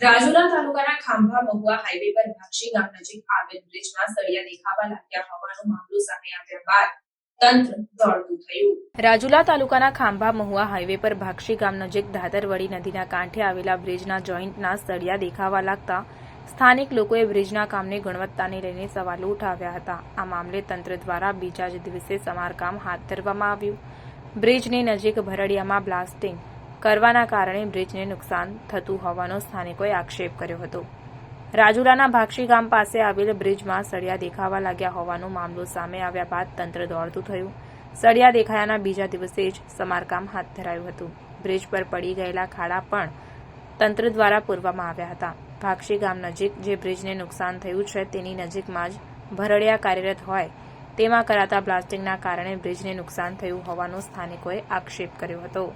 રાજુલા તાલુકાના ખાંભા મહુવા હાઈવે પર ભાક્ષી ગામ નજીક આવેલ બ્રિજમાં સળિયા દેખાવા લાગ્યા હોવાનો મામલો સામે આવ્યા બાદ રાજુલા તાલુકાના ખાંભા મહુવા હાઈવે પર ભાક્ષી ગામ નજીક ધાતરવડી નદીના કાંઠે આવેલા બ્રિજના જોઈન્ટના સળિયા દેખાવા લાગતા સ્થાનિક લોકોએ બ્રિજના કામને ગુણવત્તાને લઈને સવાલો ઉઠાવ્યા હતા. આ મામલે તંત્ર દ્વારા બીજા જ દિવસે સમારકામ હાથ ધરવામાં આવ્યું. બ્રિજની નજીક ભરડિયામાં બ્લાસ્ટિંગ કરવાના કારણે બ્રિજને નુકસાન થતું હોવાનો સ્થાનિકોએ આક્ષેપ કર્યો હતો. રાજુલાના ભાક્ષી ગામ પાસે આવેલ બ્રિજમાં સળિયા દેખાવા લાગ્યા હોવાનો મામલો સામે આવ્યા બાદ તંત્ર દોડતું થયું. સળિયા દેખાયાના બીજા દિવસે જ સમારકામ હાથ ધરાયું હતું. બ્રિજ પર પડી ગયેલા ખાડા પણ તંત્ર દ્વારા પૂરવામાં આવ્યા હતા. ભાક્ષી ગામ નજીક જે બ્રિજને નુકસાન થયું છે તેની નજીકમાં જ ભરડિયા કાર્યરત હોય તેમાં કરાતા બ્લાસ્ટિંગના કારણે બ્રિજને નુકસાન થયું હોવાનો સ્થાનિકોએ આક્ષેપ કર્યો હતો.